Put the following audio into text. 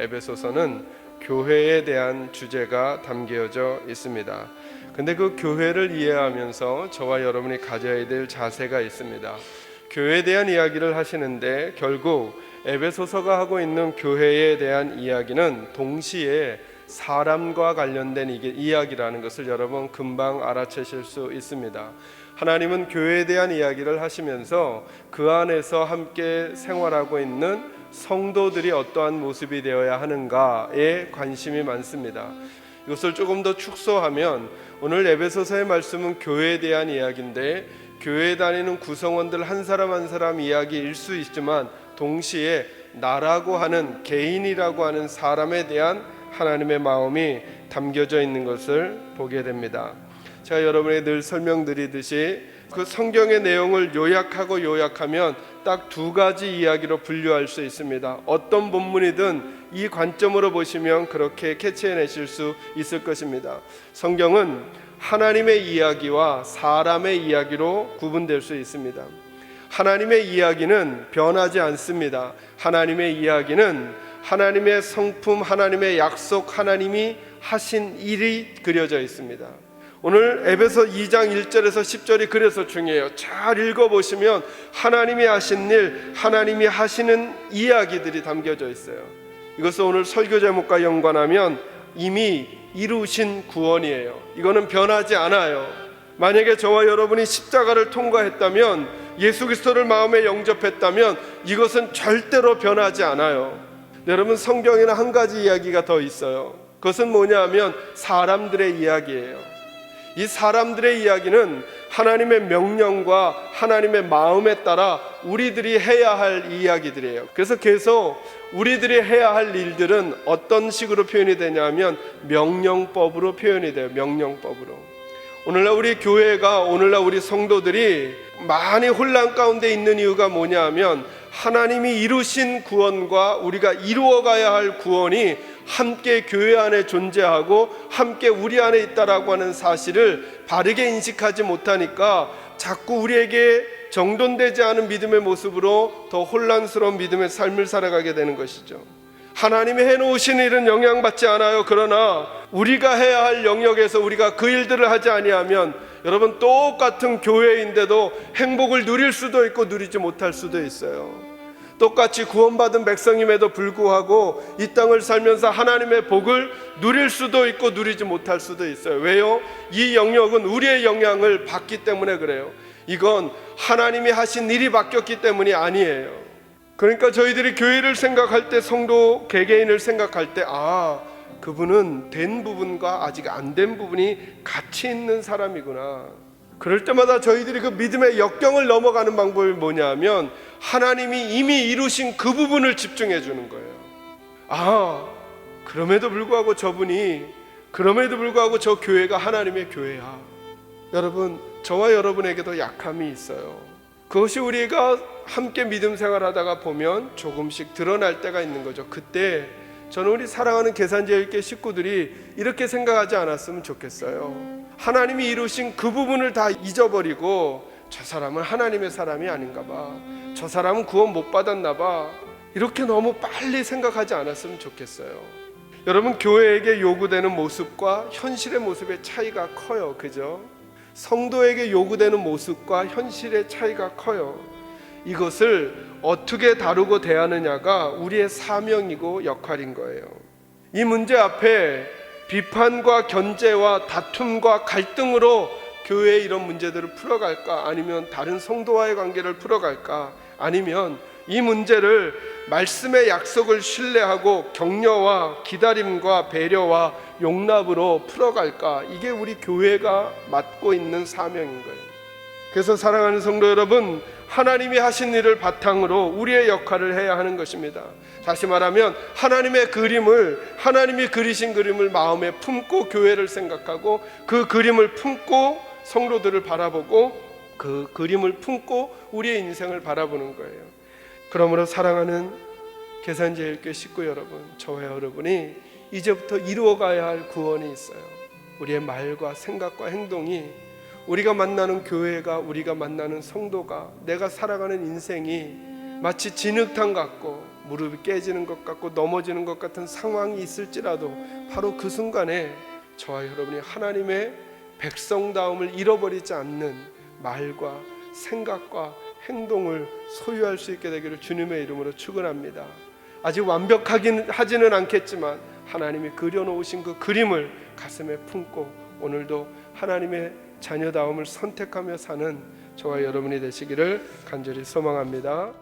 에베소서는 교회에 대한 주제가 담겨져 있습니다. 근데 그 교회를 이해하면서 저와 여러분이 가져야 될 자세가 있습니다. 교회에 대한 이야기를 하시는데 결국 에베소서가 하고 있는 교회에 대한 이야기는 동시에 사람과 관련된 이야기라는 것을 여러분 금방 알아채실 수 있습니다. 하나님은 교회에 대한 이야기를 하시면서 그 안에서 함께 생활하고 있는 성도들이 어떠한 모습이 되어야 하는가에 관심이 많습니다. 이것을 조금 더 축소하면 오늘 에베소서의 말씀은 교회에 대한 이야기인데 교회에 다니는 구성원들 한 사람 한 사람 이야기일 수 있지만 동시에 나라고 하는 개인이라고 하는 사람에 대한 하나님의 마음이 담겨져 있는 것을 보게 됩니다. 제가 여러분에게 늘 설명드리듯이 그 성경의 내용을 요약하고 요약하면 딱 두 가지 이야기로 분류할 수 있습니다. 어떤 본문이든 이 관점으로 보시면 그렇게 캐치해내실 수 있을 것입니다. 성경은 하나님의 이야기와 사람의 이야기로 구분될 수 있습니다. 하나님의 이야기는 변하지 않습니다. 하나님의 이야기는 하나님의 성품, 하나님의 약속, 하나님이 하신 일이 그려져 있습니다. 오늘 에베소 2장 1절에서 10절이 그래서 중요해요. 잘 읽어 보시면 하나님이 하신 일, 하나님이 하시는 이야기들이 담겨져 있어요. 이것을 오늘 설교 제목과 연관하면 이미 이루신 구원이에요. 이거는 변하지 않아요. 만약에 저와 여러분이 십자가를 통과했다면 예수 그리스도를 마음에 영접했다면 이것은 절대로 변하지 않아요. 여러분 성경에는 한 가지 이야기가 더 있어요. 그것은 뭐냐면 사람들의 이야기예요. 이 사람들의 이야기는 하나님의 명령과 하나님의 마음에 따라 우리들이 해야 할 이야기들이에요. 그래서 계속 우리들이 해야 할 일들은 어떤 식으로 표현이 되냐면 명령법으로 표현이 돼요. 명령법으로. 오늘날 우리 교회가 오늘날 우리 성도들이 많이 혼란 가운데 있는 이유가 뭐냐면 하나님이 이루신 구원과 우리가 이루어가야 할 구원이 함께 교회 안에 존재하고 함께 우리 안에 있다라고 하는 사실을 바르게 인식하지 못하니까 자꾸 우리에게 정돈되지 않은 믿음의 모습으로 더 혼란스러운 믿음의 삶을 살아가게 되는 것이죠. 하나님이 해놓으신 일은 영향받지 않아요. 그러나 우리가 해야 할 영역에서 우리가 그 일들을 하지 아니하면 여러분 똑같은 교회인데도 행복을 누릴 수도 있고 누리지 못할 수도 있어요. 똑같이 구원받은 백성임에도 불구하고 이 땅을 살면서 하나님의 복을 누릴 수도 있고 누리지 못할 수도 있어요. 왜요? 이 영역은 우리의 영향을 받기 때문에 그래요. 이건 하나님이 하신 일이 바뀌었기 때문이 아니에요. 그러니까 저희들이 교회를 생각할 때 성도 개개인을 생각할 때 아, 그분은 된 부분과 아직 안 된 부분이 같이 있는 사람이구나. 그럴 때마다 저희들이 그 믿음의 역경을 넘어가는 방법이 뭐냐면 하나님이 이미 이루신 그 부분을 집중해 주는 거예요. 아, 그럼에도 불구하고 저분이 그럼에도 불구하고 저 교회가 하나님의 교회야. 여러분, 저와 여러분에게도 약함이 있어요. 그것이 우리가 함께 믿음 생활하다가 보면 조금씩 드러날 때가 있는 거죠. 그때 저는 우리 사랑하는 계산제일교 식구들이 이렇게 생각하지 않았으면 좋겠어요. 하나님이 이루신 그 부분을 다 잊어버리고 저 사람은 하나님의 사람이 아닌가 봐. 저 사람은 구원 못 받았나 봐. 이렇게 너무 빨리 생각하지 않았으면 좋겠어요. 여러분 교회에게 요구되는 모습과 현실의 모습의 차이가 커요. 그죠? 성도에게 요구되는 모습과 현실의 차이가 커요. 이것을 어떻게 다루고 대하느냐가 우리의 사명이고 역할인 거예요. 이 문제 앞에 비판과 견제와 다툼과 갈등으로 교회의 이런 문제들을 풀어갈까 아니면 다른 성도와의 관계를 풀어갈까 아니면 이 문제를 말씀의 약속을 신뢰하고 격려와 기다림과 배려와 용납으로 풀어갈까 이게 우리 교회가 맡고 있는 사명인 거예요. 그래서 사랑하는 성도 여러분, 하나님이 하신 일을 바탕으로 우리의 역할을 해야 하는 것입니다. 다시 말하면 하나님의 그림을 하나님이 그리신 그림을 마음에 품고 교회를 생각하고 그 그림을 품고 성도들을 바라보고 그 그림을 품고 우리의 인생을 바라보는 거예요. 그러므로 사랑하는 계산제일교 식구 여러분, 저와 여러분이 이제부터 이루어가야 할 구원이 있어요. 우리의 말과 생각과 행동이 우리가 만나는 교회가 우리가 만나는 성도가 내가 살아가는 인생이 마치 진흙탕 같고 무릎이 깨지는 것 같고 넘어지는 것 같은 상황이 있을지라도 바로 그 순간에 저와 여러분이 하나님의 백성다움을 잃어버리지 않는 말과 생각과 행동을 소유할 수 있게 되기를 주님의 이름으로 축원합니다. 아직 완벽하긴 하지는 않겠지만 하나님이 그려놓으신 그 그림을 가슴에 품고 오늘도 하나님의 자녀다움을 선택하며 사는 저와 여러분이 되시기를 간절히 소망합니다.